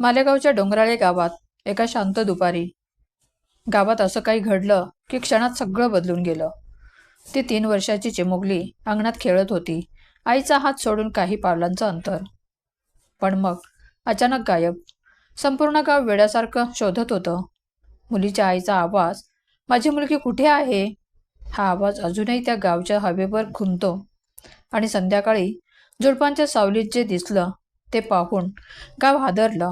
मालेगावच्या डोंगराळे गावात एका शांत दुपारी. गावात असं काही घडलं की क्षणात सगळं बदलून गेलं. ती तीन वर्षाची चिमुकली अंगणात खेळत होती. आईचा हात सोडून काही पावलांचं अंतर. पण मग अचानक गायब. संपूर्ण गाव वेड्यासारखं शोधत होतं. मुलीच्या आईचा आवाज माझी मुलगी कुठे आहे? हा आवाज अजूनही त्या गावच्या हवेवर घुमतो. आणि संध्याकाळी झुडपांच्या सावलीत जे दिसलं ते पाहून गाव हादरलं.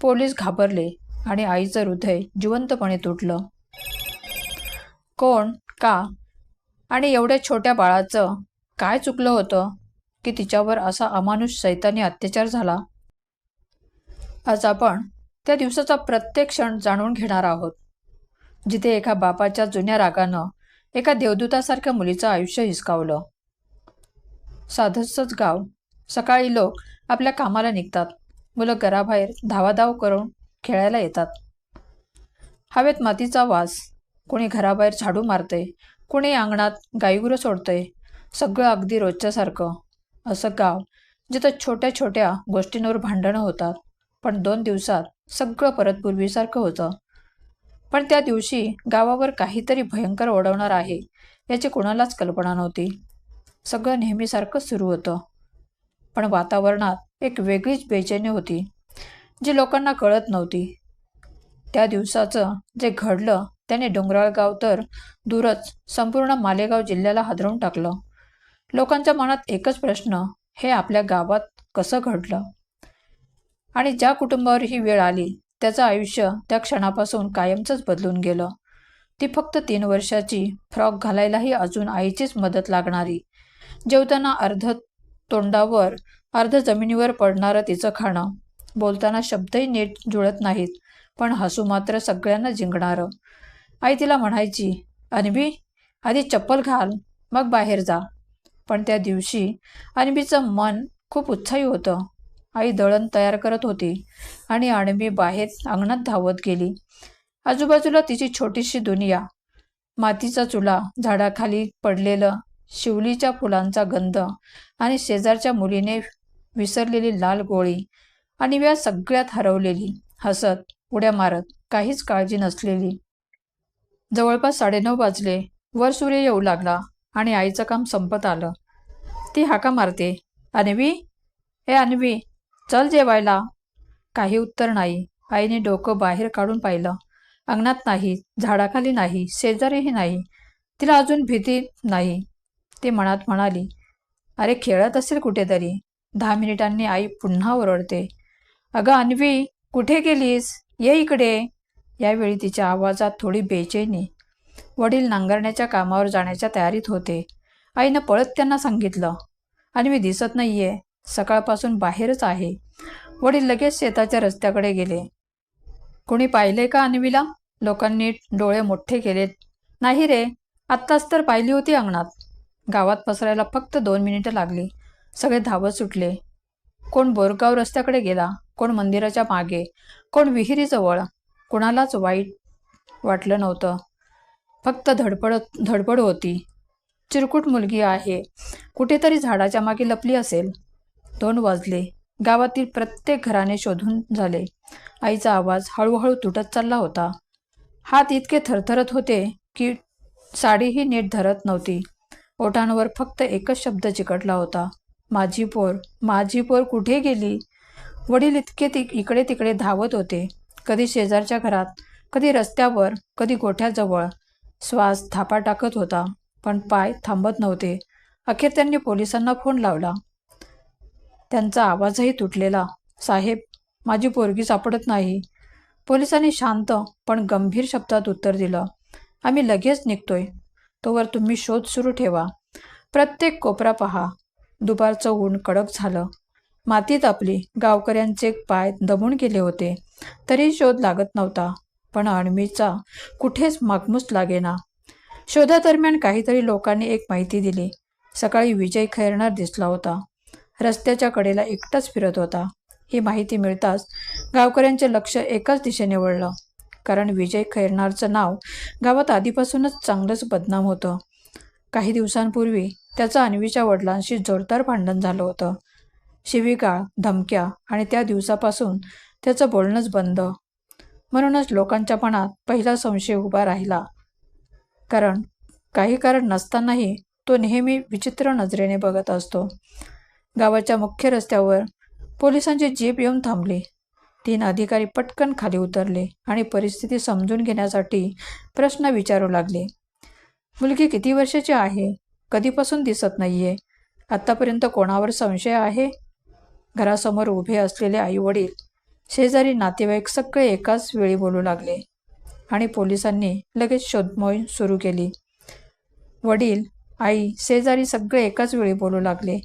पोलीस घाबरले आणि आईचं हृदय जिवंतपणे तुटलं. कोण? का? आणि एवढ्या छोट्या बाळाचं काय चुकलं होतं की तिच्यावर असा अमानुष सैतानी अत्याचार झाला? आज आपण त्या दिवसाचा प्रत्येक क्षण जाणून घेणार आहोत. जिथे एका बापाच्या जुन्या रागानं एका देवदूतासारख्या मुलीचं आयुष्य हिसकावलं. साधसच गाव. सकाळी लोक आपल्या कामाला निघतात. मुलं घराबाहेर धावाधाव करून खेळायला येतात. हवेत मातीचा वास. कोणी घराबाहेर झाडू मारते. कोणी अंगणात गाईगुरं सोडते. सगळं अगदी रोजच्यासारखं असं गाव जिथं छोट्या छोट्या गोष्टींवर भांडणं होतात. पण दोन दिवसात सगळं परत पूर्वीसारखं होतं. पण त्या दिवशी गावावर काहीतरी भयंकर ओढवणार आहे याची कोणालाच कल्पना नव्हती. सगळं नेहमीसारखं सुरू होतं. पण वातावरणात एक वेगळीच बेचैनी होती जी लोकांना कळत नव्हती. त्या दिवसाचं जे घडलं त्याने डोंगराळ गाव तर दूरच संपूर्ण मालेगाव जिल्ह्याला हादरवून टाकलं. लोकांच्या मनात एकच प्रश्न हे आपल्या गावात कसं घडलं? आणि ज्या कुटुंबावर ही वेळ आली त्याचं आयुष्य त्या क्षणापासून कायमचंच बदलून गेलं. ती फक्त तीन वर्षाची फ्रॉक घालायलाही अजून आईचीच मदत लागणारी. जेवताना अर्ध तोंडावर अर्ध जमिनीवर पडणारं तिचं खाणं. बोलताना शब्दही नीट जुळत नाहीत पण हसू मात्र सगळ्यांना जिंकणारं. आई तिला म्हणायची अनबी आधी चप्पल घाल मग बाहेर जा. पण त्या दिवशी अनबीचं मन खूप उत्साही होतं. आई दळण तयार करत होती आणि अणबी बाहेर अंगणात धावत गेली. आजूबाजूला तिची छोटीशी दुनिया मातीचा चुला झाडाखाली पडलेलं शिवलीच्या फुलांचा गंध आणि शेजारच्या मुलीने विसरलेली लाल गोळी आणि व्या सगळ्यात हरवलेली हसत उड्या मारत काहीच काळजी नसलेली. जवळपास साडेनऊ वाजले. वर सूर्य येऊ लागला आणि आईचं काम संपत आलं. ती हाका मारते. अन्वी? हे अन्वी चल जेवायला. काही उत्तर नाही. आईने डोकं बाहेर काढून पाहिलं. अंगणात नाही झाडाखाली नाही शेजारीही नाही. तिला अजून भीती नाही. ती मनात म्हणाली अरे खेळत असेल कुठेतरी. दहा मिनिटांनी आई पुन्हा ओरडते. अगं अन्वी कुठे गेलीस? ये इकडे. यावेळी तिच्या आवाजात थोडी बेचैनी. वडील नांगरण्याच्या कामावर जाण्याच्या तयारीत होते. आईनं पळत त्यांना सांगितलं आणि मी दिसत नाहीये. सकाळपासून बाहेरच आहे. वडील लगेच शेताच्या रस्त्याकडे गेले. कोणी पाहिले का अन्वीला? लोकांनी डोळे मोठे केलेत. नाही रे. आत्ताच तर पाहिली होती अंगणात. गावात पसरायला फक्त दोन मिनिटं लागली. सगळे धावत सुटले. कोण बोरगाव रस्त्याकडे गेला कोण मंदिराच्या मागे कोण विहिरीजवळ कोणालाच वाईट वाटलं नव्हतं. फक्त धडपड धडपड होती. चिरकुट मुलगी आहे. कुठेतरी झाडाच्या मागे लपली असेल. दोन वाजले. गावातील प्रत्येक घराने शोधून झाले. आईचा आवाज हळूहळू तुटत चालला होता. हात इतके थरथरत होते की साडीही नीट धरत नव्हती. ओठांवर फक्त एकच शब्द चिकटला होता. माझी पोर माझी पोर कुठे गेली? वडील इतके ति इकडे तिकडे धावत होते. कधी शेजारच्या घरात कधी रस्त्यावर कधी गोठ्याजवळ. श्वास थापा टाकत होता पण पाय थांबत नव्हते. अखेर त्यांनी पोलिसांना फोन लावला. त्यांचा आवाजही तुटलेला. साहेब माझी पोरगी सापडत नाही. पोलिसांनी शांत पण गंभीर शब्दात उत्तर दिलं. आम्ही लगेच निघतोय. तोवर तुम्ही शोध सुरू ठेवा. प्रत्येक कोपरा पहा. दुपारचं ऊन कडक झालं. मातीत आपली गावकऱ्यांचे पाय दबून गेले होते. तरी शोध लागत नव्हता. पण अणमीचा कुठेच मागमूस लागेना. शोधादरम्यान काहीतरी लोकांनी एक माहिती दिली. सकाळी विजय खैरणार दिसला होता. रस्त्याच्या कडेला एकटाच फिरत होता. ही माहिती मिळताच गावकऱ्यांचे लक्ष एकाच दिशेने वळलं. कारण विजय खैरनारचं नाव गावात आधीपासूनच चांगलंच बदनाम होतं. काही दिवसांपूर्वी त्याचं अन्वीच्या वडिलांशी जोरदार भांडण झालं होतं. शिवीगाळ धमक्या आणि त्या दिवसापासून त्याचं बोलणंच बंद. म्हणूनच लोकांच्या मनात पहिला संशय उभा राहिला. कारण काही कारण नसतानाही तो नेहमी विचित्र नजरेने बघत असतो. गावाच्या मुख्य रस्त्यावर पोलिसांची जीप येऊन थांबली. तीन अधिकारी पटकन खाली उतरले आणि परिस्थिती समजून घेण्यासाठी प्रश्न विचारू लागले. मुलगी किती वर्षाची आहे? कधीपासून दिसत नाहीये. आत्तापर्यंत कोणावर संशय आहे? घरासमोर उभे असलेले आईवडील शेजारी नातेवाईक सगळे एकाच वेळी बोलू लागले आणि पोलिसांनी लगेच शोधमोहीम सुरू केली. वडील आई शेजारी सगळे एकाच वेळी बोलू लागले.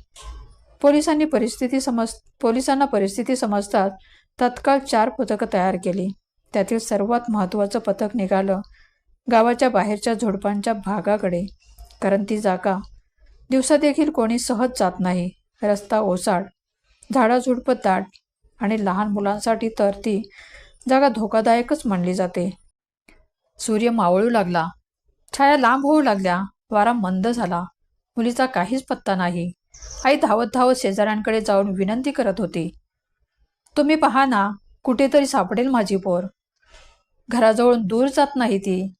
पोलिसांनी परिस्थिती समज पोलिसांना परिस्थिती समजतात तत्काळ चार पथकं तयार केली. त्यातील सर्वात महत्त्वाचं पथक निघालं गावाच्या बाहेरच्या झोडपांच्या भागाकडे. कारण ती जागा दिवसा देखील कोणी सहज जात नाही. रस्ता ओसाड झाडाझुडपं दाट आणि लहान मुलांसाठी तर ती जागा धोकादायकच मानली जाते. सूर्य मावळू लागला. छाया लांब होऊ लागल्या. वारा मंद झाला. मुलीचा काहीच पत्ता नाही. आई धावत धावत शेजाऱ्यांकडे जाऊन विनंती करत होती. तुम्ही पहा ना कुठेतरी सापडेल माझी पोर. घराजवळून दूर जात नाही ती.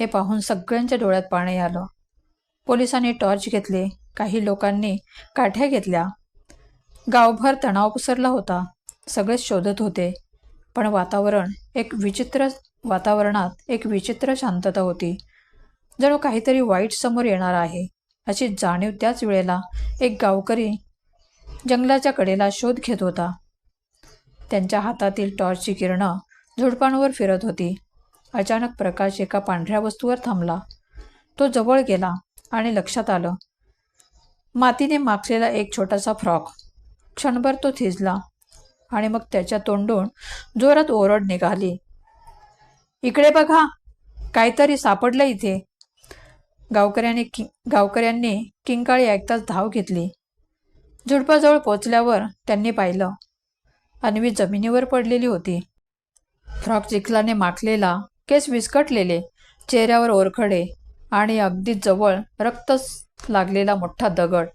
हे पाहून सगळ्यांच्या डोळ्यात पाणी आलं. पोलिसांनी टॉर्च घेतले. काही लोकांनी काठ्या घेतल्या. गावभर तणाव पसरला होता. सगळेच शोधत होते. पण वातावरण एक विचित्र वातावरणात एक विचित्र शांतता होती. जणू काहीतरी वाईट समोर येणार आहे. अशी जाणीव त्याच वेळेला एक गावकरी जंगलाच्या कडेला शोध घेत होता. त्यांच्या हातातील टॉर्चची किरणं झुडपांवर फिरत होती. अचानक प्रकाश एका पांढऱ्या वस्तूवर थांबला. तो जवळ गेला. आणि लक्षात आलं. मातीने माखलेला एक छोटासा फ्रॉक. क्षणभर तो थिजला आणि मग त्याच्या तोंडून जोरात ओरड निघाली. इकडे बघा काहीतरी सापडलं इथे. गावकऱ्यांनी कि गावकऱ्यांनी किंकाळी ऐकताच धाव घेतली. झुडपाजवळ पोचल्यावर त्यांनी पाहिलं. अन्वी जमिनीवर पडलेली होती. फ्रॉक चिखलाने माखलेला केस विस्कटलेले चेहऱ्यावर ओरखडे आणि अगदी जवळ रक्तच लागलेला मोठा दगड.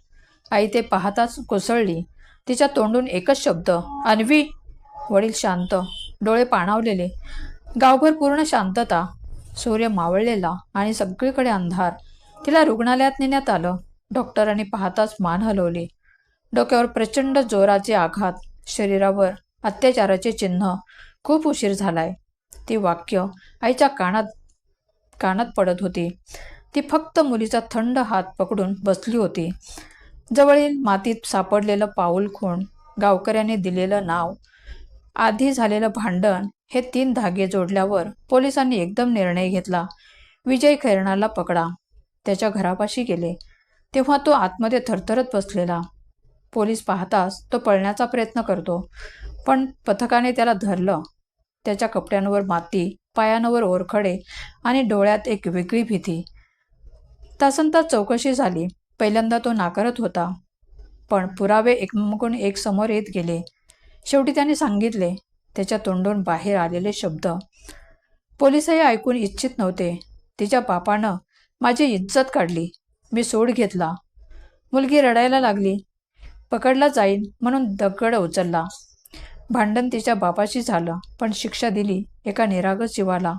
आई ते पाहताच कोसळली. तिच्या तोंडून एकच शब्द अन्वी. वडील शांत डोळे पाणावलेले. गावभर पूर्ण शांतता. सूर्य मावळलेला आणि सगळीकडे अंधार. तिला रुग्णालयात नेण्यात आलं. डॉक्टरांनी पाहताच मान हलवली. डोक्यावर प्रचंड जोराचे आघात. शरीरावर अत्याचाराचे चिन्ह. खूप उशीर झालाय. ती वाक्य आईच्या कानात कानात पडत होती. ती फक्त मुलीचा थंड हात पकडून बसली होती. जवळील मातीत सापडलेलं पाऊल खूण गावकऱ्याने दिलेलं नाव आधी झालेलं भांडण हे तीन धागे जोडल्यावर पोलिसांनी एकदम निर्णय घेतला. विजय खैरणाला पकडा. त्याच्या घरापाशी गेले. तेव्हा तो आतमध्ये थरथरत बसलेला. पोलीस पाहताच तो पळण्याचा प्रयत्न करतो पण पथकाने त्याला धरलं. त्याच्या कपड्यांवर माती पायांवर ओरखडे आणि डोळ्यात एक वेगळी भीती. तासंतास चौकशी झाली. पहिल्यांदा तो नाकारत होता पण पुरावे एकमेकून एक समोर येत गेले. शेवटी त्याने सांगितले त्याच्या तोंडून बाहेर आलेले शब्द. पोलिसही ऐकून इच्छित नव्हते. तिच्या बापानं माझी इज्जत काढली. मी सोड घेतला. मुलगी रडायला लागली. पकडला जाईल म्हणून दगड उचलला. भांडण तिच्या बापाशी झालं पण शिक्षा दिली एका निरागस जीवाला.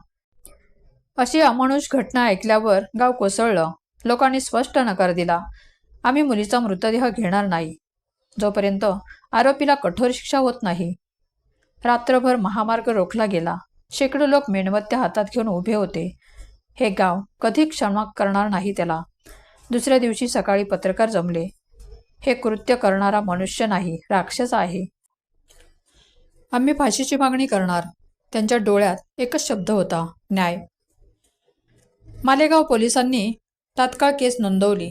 अशी अमानुष घटना ऐकल्यावर गाव कोसळलं. लोकांनी स्पष्ट नकार दिला. आम्ही मुलीचा मृतदेह घेणार नाही. जोपर्यंत आरोपीला कठोर शिक्षा होत नाही. रात्रभर महामार्ग रोखला गेला. शेकडो लोक मेणबत्त्या हातात घेऊन उभे होते. हे गाव कधी क्षमा करणार नाही त्याला. दुसऱ्या दिवशी सकाळी पत्रकार जमले. हे कृत्य करणारा मनुष्य नाही राक्षस आहे. आम्ही फाशीची मागणी करणार. त्यांच्या डोळ्यात एकच शब्द होता न्याय. मालेगाव पोलिसांनी तात्काळ केस नोंदवली.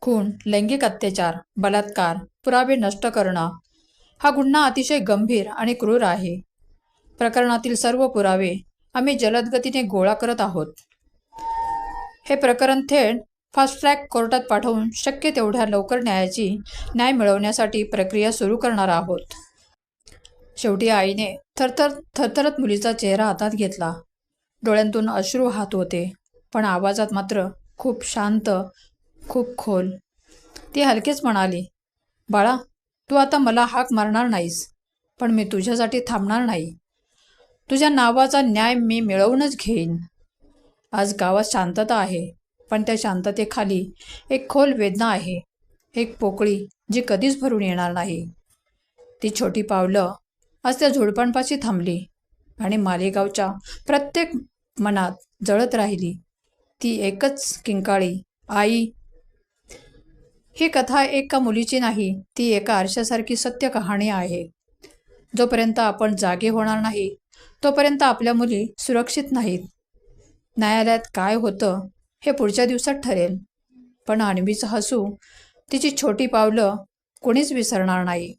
खून लैंगिक अत्याचार बलात्कार पुरावे नष्ट करणं हा गुन्हा अतिशय गंभीर आणि क्रूर आहे. प्रकरणातील सर्व पुरावे आम्ही जलदगतीने गोळा करत आहोत. हे प्रकरण थेट फास्ट ट्रॅक कोर्टात पाठवून शक्य तेवढ्या लवकर न्यायाची न्याय मिळवण्यासाठी प्रक्रिया सुरू करणार आहोत. शेवटी आईने थरथर थरथरत मुलीचा चेहरा हातात घेतला. डोळ्यांतून अश्रू हात होते पण आवाजात मात्र खूप शांत खूप खोल. ती हलकेच म्हणाली बाळा तू आता मला हाक मारणार नाहीस पण मी तुझ्यासाठी थांबणार नाही. तुझ्या नावाचा न्याय मी मिळवूनच घेईन. आज गावात शांतता आहे पण त्या शांततेखाली एक खोल वेदना आहे एक पोकळी जी कधीच भरून येणार नाही. ती छोटी पावलं आज त्या झुडपांपाशी थांबली आणि मालेगावच्या प्रत्येक मनात जळत राहिली. ती एकच किंकाळी आई. ही कथा एका मुलीची नाही ती एका आरशासारखी सत्य कहाणी आहे. जोपर्यंत आपण जागे होणार नाही तोपर्यंत आपल्या मुली सुरक्षित नाहीत. न्यायालयात काय होतं हे पुढच्या दिवसात ठरेल. पण अन्वीचं हसू तिची छोटी पावलं कोणीच विसरणार नाही.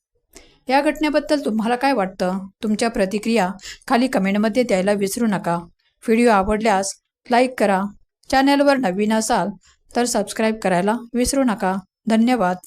या घटनेबद्दल तुम्हाला काय वाटतं? तुमच्या प्रतिक्रिया खाली कमेंटमध्ये द्यायला विसरू नका. व्हिडिओ आवडल्यास लाईक करा. चॅनलवर नवीन असाल तर सबस्क्राईब करायला विसरू नका. धन्यवाद.